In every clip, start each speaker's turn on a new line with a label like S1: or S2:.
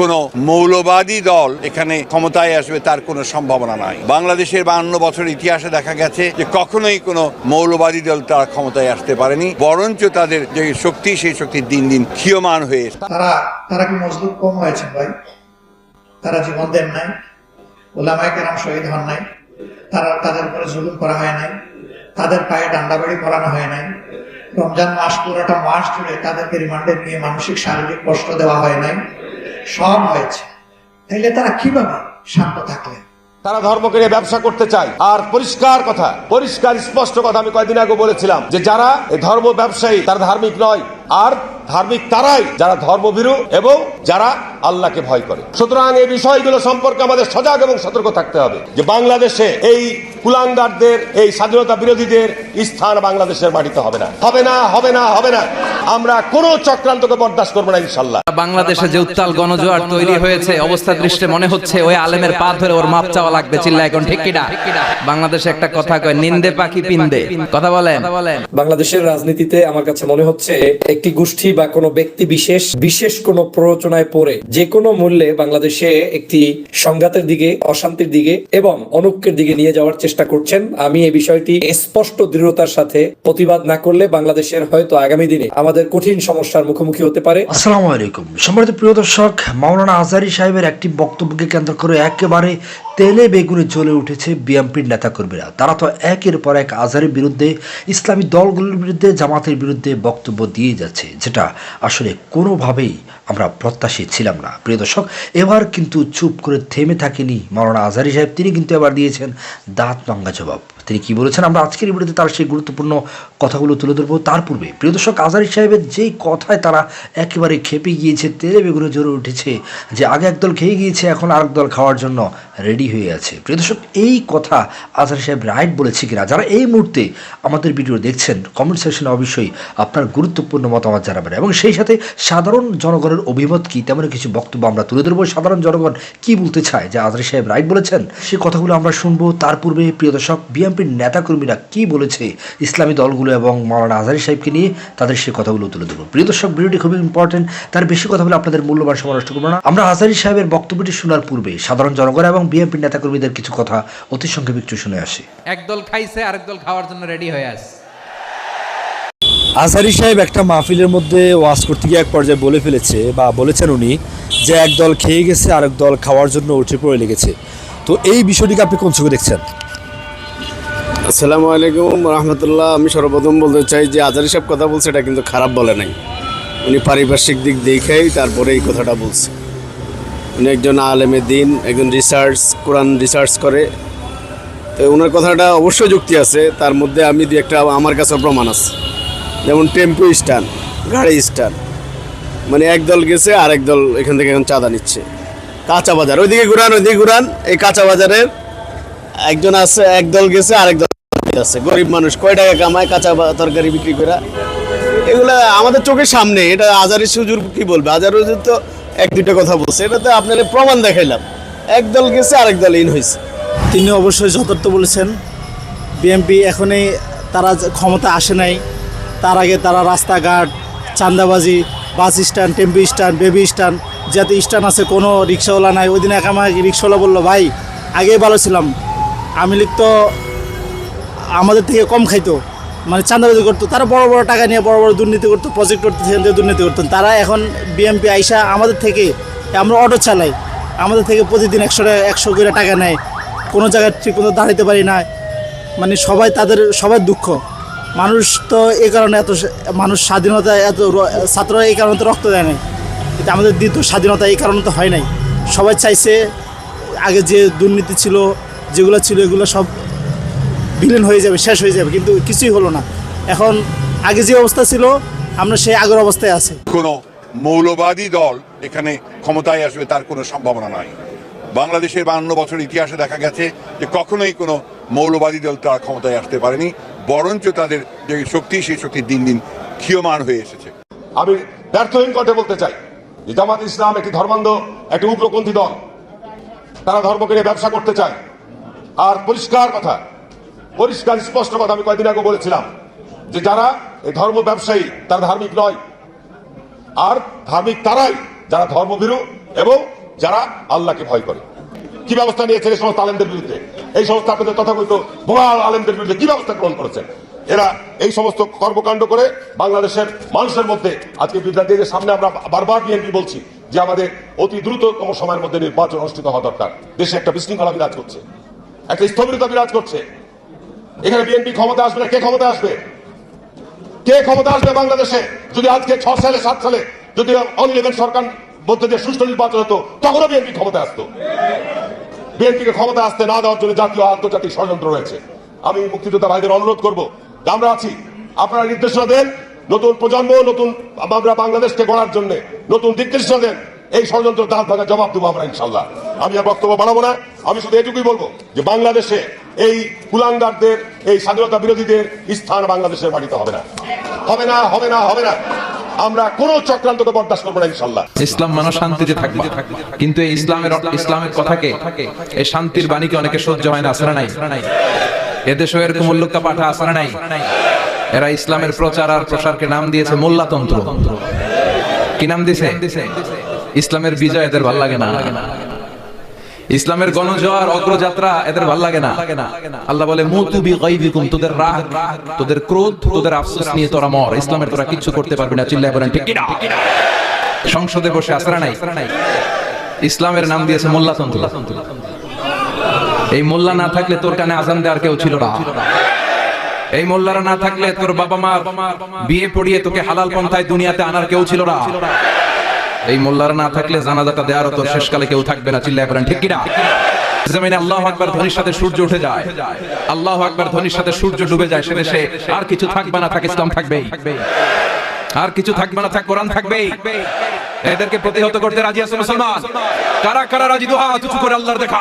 S1: কোনো মৌলবাদী দল এখানে ক্ষমতায় আসবে তার কোনো সম্ভাবনা নাই বাংলাদেশের বান্ন বছর ইতিহাসে দেখা গেছে যে কখনোই কোনো মৌলবাদী দল তারা ক্ষমতায় আসতে পারেনি, বরঞ্চ তাদের যে শক্তি, সেই শক্তি দিন দিন ক্ষীয়মান হয়ে।
S2: তারা তারা কি মজলুম কম হয়েছে ভাই তারা জীবন দেন নাই, ওলামায় কেরাম শহীদ হন নাই, তারা তাদের উপরে জুলুম করা হয় নাই, তাদের পায়ে ডান্ডাবাড়ি করানো হয় নাই, রমজান মাস পুরোটা মাস জুড়ে তাদেরকে রিমান্ডে নিয়ে মানসিক শারীরিক কষ্ট দেওয়া হয় নাই সব হয়েছে। তাইলে তারা কীভাবে শান্ত থাকলেন
S3: তারা ধর্মকে নিয়ে ব্যবসা করতে চায়। আর পরিষ্কার কথা, পরিষ্কার স্পষ্ট কথা আমি কয়েকদিন আগে বলেছিলাম যে যারা ধর্ম ব্যবসায়ী, তারা ধার্মিক নয়। আর ধার্মিক তারাই যারা ধর্মভীরু এবং যারা আল্লাহকে ভয় করে। সুতরাং এই বিষয়গুলো সম্পর্কে আমাদের সজাগ এবং সতর্ক থাকতে হবে যে বাংলাদেশে এই কুলাঙ্গারদের এই স্বাধীনতা বিরোধীদের স্থান বাংলাদেশের মাটিতে হবে না। হবে না হবে না হবে না। আমরা কোনো চক্রান্তকে বরদাস্ত করব না ইনশাল্লাহ।
S4: বাংলাদেশে যে উত্তাল গণজোয়ার তৈরি হয়েছে অবস্থা দৃষ্টে মনে হচ্ছে ওই আলেমের পা ধরে ওর মাপ চাওয়া লাগবে চিল্লা এখন ঠিক কিনা? বাংলাদেশে একটা কথা কয় নিন্দে পাখি পিন্দে। কথা বলেন।
S5: বাংলাদেশের রাজনীতিতে আমার কাছে মনে হচ্ছে একটি গোষ্ঠী বা কোনো ব্যক্তি বিশেষ বিশেষ কোনো প্ররোচনায় পড়ে যে কোনো মূল্যে বাংলাদেশে একটি সংঘাতের দিকে অশান্তির দিকে এবং অনুক্যের দিকে নিয়ে যাওয়ার চেষ্টা করছেন। আমি এই বিষয়টি স্পষ্ট দৃঢ়তার সাথে প্রতিবাদ না করলে বাংলাদেশের হয়তো আগামী দিনে আমাদের কঠিন সমস্যার মুখোমুখি হতে পারে।
S6: আসসালামু আলাইকুম। সম্মানিত প্রিয় দর্শক, মাওলানা আজারি সাহেবের একটি বক্তব্যকে কেন্দ্র করে একেবারে তেলে বেগুনে জ্বলে উঠেছে বিএনপির নেতাকর্মীরা। তারা তো একের পর এক আজারের বিরুদ্ধে, ইসলামী দলগুলোর বিরুদ্ধে, জামাতের বিরুদ্ধে বক্তব্য দিয়ে যাচ্ছে, যেটা আসলে কোনোভাবেই আমরা প্রত্যাশী ছিলাম না। প্রিয় দর্শক, এবার কিন্তু চুপ করে থেমে থাকেনি মাওলানা আজারি সাহেব। তিনি কিন্তু এবার দিয়েছেন দাঁত নঙ্গা জবাব। তিনি কি বলেছেন? আমরা আজকের ভিডিওতে তার সেই গুরুত্বপূর্ণ কথাগুলো তুলে ধরবো। তার পূর্বে প্রিয় দর্শক আজারি সাহেবের যেই কথায় তারা একেবারে খেপে গিয়েছে, তেলে বেগুনে জোরে উঠেছে, যে আগে একদল খেয়ে গিয়েছে, এখন আরেক দল খাওয়ার জন্য রেডি হয়ে আছে। প্রিয় দর্শক, এই কথা আজারি সাহেব রাইট বলেছে কিনা? যারা এই মুহূর্তে আমাদের ভিডিও দেখছেন কমেন্ট সেকশনে অবশ্যই আপনার গুরুত্বপূর্ণ মতামত জানাবেন। এবং সেই সাথে সাধারণ জনগণের অভিমত কি? তেমন কিছু বক্তব্য আমরা তুলে ধরবো। সাধারণ জনগণ কি বলতে চায়? যে আজারি সাহেব রাইট বলেছেন সেই কথাগুলো আমরা শুনব। তার পূর্বে প্রিয় দর্শক বিএনপির নেতাকর্মীরা কি বলেছে ইসলামী দলগুলো এবং মাওলানা আজারি সাহেবকে নিয়ে তাদের সে কথাগুলো তুলে ধরবো। প্রিয় দর্শক ভিডিওটি খুবই ইম্পর্টেন্ট তার বেশি কথা বলে আপনাদের মূল্যবান সময় নষ্ট করব না। আমরা আজারি সাহেবের বক্তব্যটি শোনার পূর্বে সাধারণ জনগণ এবং বিএনপির নেতাকর্মীদের কিছু কথা অতি সংক্ষেপে একটু শুনে আসি।
S4: একদল খাইছে আরেক দল খাওয়ার জন্য রেডি হয়ে আছে।
S7: আজহারি সাহেব একটা মাহফিলের মধ্যে ওয়াজ করতে গিয়ে এক পর্যায়ে বলে ফেলেছে বা বলেছেন উনি যে এক দল খেয়ে গেছে আরেক দল খাওয়ার জন্য উঠে পড়ে লেগেছে। তো এই বিষয়টিকে আপনি কোন চোখে দেখছেন?
S8: আসসালামু আলাইকুম রহমতুল্লাহ। আমি সর্বপ্রথম বলতে চাই যে আজারি সাহেব কথা বলছে, এটা কিন্তু খারাপ বলে নাই। উনি পারিপার্শ্বিক দিক দেখেই তারপরে এই কথাটা বলছে। উনি একজন আলেমে দিন, একজন রিসার্চ কোরআন রিসার্চ করে। তো ওনার কথাটা অবশ্যই যুক্তি আছে, তার মধ্যে আমি দু একটা, আমার কাছে প্রমাণ আছে। যেমন টেম্পু স্ট্যান্ড, গাড়ি স্ট্যান্ড। মানে এক দল গেছে, আরেক দল এখান থেকে এখন চাঁদা নিচ্ছে। কাঁচা বাজার, ওইদিকে ঘুরান ওইদিকে ঘুরান, এই কাঁচা বাজারের একজন আছে একদল গেছে, আরেক দল আছে। গরিব মানুষ, কয় টাকা কামায়, কাঁচা তরকারি বিক্রি করে? এগুলা আমাদের চোখের সামনে, এটা আজারি সুজুর কি বলবে? আজার হুজুর তো এক দুটো কথা বলছে। এটা তো আপনার প্রমাণ দেখাইলাম। একদল গেছে, আরেক দল ইন হয়েছে
S9: তিনি অবশ্যই যথার্থ বলেছেন। বিএনপি এখনই তারা ক্ষমতা আসে নাই। তার আগে তারা রাস্তাঘাট চান্দাবাজি bus stand, tempo stand, baby stand যাতে স্ট্যান্ড আছে, কোনো রিক্সাওয়ালা নাই। ওই দিন এক আমার রিক্সাওয়ালা বলল, ভাই, আগেই ভালো ছিলাম। আমি লীগ তো আমাদের থেকে কম খাইতো। মানে চাঁদাবাজি করতো। তারা বড় বড় টাকা নিয়ে বড় বড় দুর্নীতি করতো প্রজেক্ট করতো সেখান থেকে দুর্নীতি করতো তারা এখন বিএমপি আইসা আমাদের থেকে, আমরা অটো চালাই। আমাদের থেকে প্রতিদিন একশো টাকা, একশো করে টাকা নেয়। কোনো জায়গায় ঠিক মতো দাঁড়াতে পারি না। মানে সবাই তাদের, সবাই দুঃখ। মানুষ তো এই কারণে এত মানুষ স্বাধীনতা এত ছাত্ররা এই কারণে তো রক্ত দেয় নাই। কিন্তু আমাদের দ্বিতীয় স্বাধীনতা এই কারণে তো হয় নাই। সবাই চাইছে, আগে যে দুর্নীতি ছিল, যেগুলো ছিল, এগুলো সব বিলীন হয়ে যাবে শেষ হয়ে যাবে কিন্তু কিছুই হলো না। এখন আগে যে অবস্থা ছিল আমরা সেই আগের অবস্থায় আছি।
S1: কোনো মৌলবাদী দল এখানে ক্ষমতায় আসবে তার কোনো সম্ভাবনা নাই। বাংলাদেশের বান্ন বছর ইতিহাসে দেখা গেছে যে কখনোই কোনো মৌলবাদী দল তারা ক্ষমতায় আসতে পারেনি বরঞ্চ তাদের যে শক্তি সেই শক্তি দিন দিন ক্ষীয়মান হয়ে এসেছে।
S3: আমি ব্যর্থহীন কণ্ঠে বলতে চাই যে জামাত ইসলাম একটি ধর্মান্ধ একটি উগ্রপন্থী দল। তারা ধর্মকে নিয়ে ব্যবসা করতে চায়। আর পরিষ্কার কথা পরিষ্কার, স্পষ্ট কথা আমি কয়েকদিন আগে বলেছিলাম যে যারা এই ধর্ম ব্যবসায়ী, তারা ধার্মিক নয়। আর ধার্মিক তারাই যারা ধর্মভীরু এবং যারা আল্লাহকে ভয় করে। কি ব্যবস্থা নিয়েছেন এই সমস্ত আলেমদের বিরুদ্ধে? এই সমস্ত আপনাদের তথাকথিত বোয়াল আলেমদের বিরুদ্ধে কি ব্যবস্থা গ্রহণ করেছেন? এরা এই সমস্ত কর্মকাণ্ড করে বাংলাদেশের মানুষের মধ্যে আজকে বিদ্যার্থীদের সামনে আমরা বারবার বিএনপি বলছি যে আমাদের অতি দ্রুততম সময়ের মধ্যে নির্বাচন অনুষ্ঠিত হওয়া দরকার। দেশে একটা বিশৃঙ্খলা বিরাজ করছে। একটা স্থবিরতা বিরাজ করছে। এখানে বিএনপি ক্ষমতা আসবে না, কে ক্ষমতা আসবে? কে ক্ষমতা আসবে বাংলাদেশে? যদি আজকে ছ সালে, সাত সালে যদি অনলিভেন সরকার মধ্যে দিয়ে সুষ্ঠু নির্বাচন হতো, তখনও বিএনপি ক্ষমতা আসতো। বিএনপিকে ক্ষমতা আসতে না দেওয়ার জন্য জাতীয় আন্তর্জাতিক ষড়যন্ত্র রয়েছে। আমি মুক্তিযোদ্ধা ভাইদের অনুরোধ করব আমরা আছি। আপনারা নির্দেশনা দেন নতুন প্রজন্ম, নতুন আমরা বাংলাদেশকে গড়ার জন্য নতুন দিক নির্দেশনা দেন। এই ষড়যন্ত্র দাঁত ভাঙা জবাব দেবো আমরা ইনশাল্লাহ। আমি আর বক্তব্য বাড়াবো না। আমি শুধু এটুকুই বলব যে বাংলাদেশে এই কুলাঙ্গারদের, এই স্বাধীনতা বিরোধীদের স্থান বাংলাদেশের মাটিতে হবে না। হবে না হবে না হবে না।
S4: কিন্তু ইসলামের কথাকে, এই শান্তির বাণীকে অনেকে সহ্য হয় নাই? এরকম এরা ইসলামের প্রচার আর প্রসারকে নাম দিয়েছে মোল্লাতন্ত্র। কি নাম দিছে? ইসলামের বিজয় এদের ভালো লাগে না। ইসলামের গণজোয়ার, অগ্রযাত্রা এদের ভালো লাগে না। আল্লাহ বলে, মুতু বি গাইবিকুম তোদের রাগ, তোদের ক্রোধ, তোদের আফসোস নিয়ে তোরা মর। ইসলামের তোরা কিচ্ছু করতে পারবি না। চিল্লায় বলেন, ঠিক কিনা সংসদে বসে আসরা নাই। ইসলামের নাম দিয়েছে মোল্লাতন্ত্র। এই মোল্লা না থাকলে তোর কানে আজান দেওয়ার কেউ ছিল না। এই মোল্লারা না থাকলে তোর বাবা মা বিয়ে পড়িয়ে তোকে হালাল পন্থায় দুনিয়াতে আনার কেউ ছিল না। এই মোল্লারা না থাকলে জানাজাটা দেওয়ার তো শেষকালে কেউ থাকবে না, চিল্লায় করেন, ঠিক কিনা? জমিনে আল্লাহ আকবার ধ্বনির সাথে সূর্য উঠে যায়। আল্লাহ আকবার ধ্বনির সাথে সূর্য ডুবে যায়, সে আর কিছু থাকবে না, থাকে ইসলাম থাকবেই। আর কিছু থাকবে না, থাক কোরআন থাকবে এদেরকে প্রতিহত করতে রাজি আছে মুসলমান? কারা কারা রাজি? দোহা তুচু করে আল্লাহর দেখা।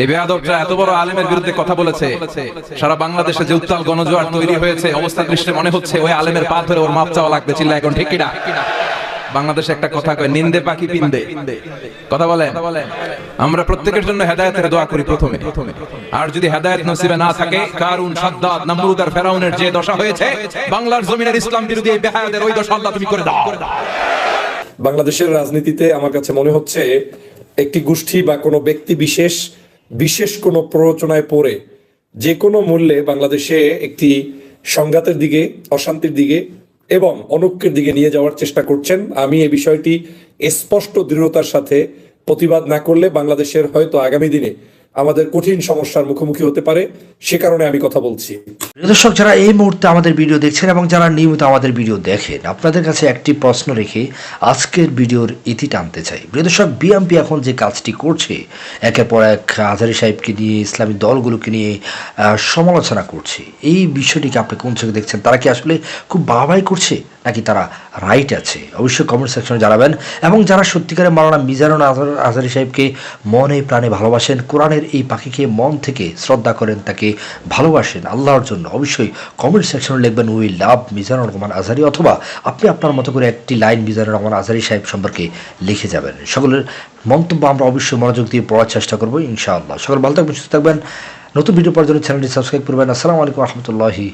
S4: এই এত বড় আলেমের বিরুদ্ধে কথা বলেছে। সারা বাংলাদেশে যে উত্তাল গণজোয়ার তৈরি হয়েছে, অবস্থা দৃষ্টি মনে হচ্ছে, ওই আলেমের পা ধরে ওর মাপ চাওয়া লাগবে চিল্লা এখন, ঠিক কিনা? বাংলাদেশে একটা কথা কয়, নিন্দে পাখি পিন্দে। কথা আমরা প্রত্যেকের জন্য হেদায়েতের দোয়া করি প্রথমে। আর যদি হেদায়েত নসিবে না থাকে, কারুন সাদ্দাত নমরুদ আর ফেরাউনের যে দশা হয়েছে, বাংলার জমিনের ইসলাম বিরোধী এই বেহায়াদের ওই দশা আল্লাহ তুমি করে দাও।
S5: বাংলাদেশের রাজনীতিতে আমার কাছে মনে হচ্ছে, একটি গোষ্ঠী বা কোনো ব্যক্তি বিশেষ বিশেষ কোনো প্ররোচনায় পড়ে যে কোনো মূল্যে বাংলাদেশে একটি সংঘাতের দিকে, অশান্তির দিকে এবং অনৈক্যের দিকে নিয়ে যাওয়ার চেষ্টা করছেন। আমি এই বিষয়টি স্পষ্ট দৃঢ়তার সাথে প্রতিবাদ না করলে বাংলাদেশের হয়তো আগামী দিনে আমাদের কঠিন সমস্যার মুখোমুখি হতে পারে। সে কারণে আমি কথা বলছি।
S6: দর্শক, যারা এই মুহূর্তে আমাদের ভিডিও দেখছেন এবং যারা নিয়মিত আমাদের ভিডিও দেখেন, আপনাদের কাছে একটি প্রশ্ন রেখে আজকের ভিডিওর ইতি টানতে চাই। দর্শক বিএমপি এখন যে কাজটি করছে, একের পর এক আজারি সাহেবকে নিয়ে, ইসলামী দলগুলোকে নিয়ে সমালোচনা করছে। এই বিষয়টিকে আপনি কোন চোখে দেখছেন? তারা কি আসলে খুব বাবাই করছে, নাকি তারা রাইট আছে? অবশ্যই কমেন্ট সেকশনে জানাবেন। এবং যারা সত্যিকারের মাওলানা মিজানুল আজহার- আজহারি সাহেবকে মনে প্রাণে ভালোবাসেন, কোরআনের এই পাখিকে মন থেকে শ্রদ্ধা করেন, তাকে ভালোবাসেন, আল্লাহর জন্য। অবশ্যই কমেন্ট সেকশনে লিখবেন উই লাভ মিজানুর রহমান আজহারি অথবা আপনি আপনার মতো করে একটি লাইন মিজানুর রহমান আজহারি সাহেব সম্পর্কে লিখে যাবেন। সকলের মন্তব্য আমরা অবশ্যই মনোযোগ দিয়ে পড়ার চেষ্টা করব, ইনশাআল্লাহ। সকল ভালো থাকবেন, সুস্থ থাকবেন। নতুন ভিডিও পাওয়ার জন্য চ্যানেলটি সাবস্ক্রাইব করবেন। আসসালামু আলাইকুম রহমতুল্লাহি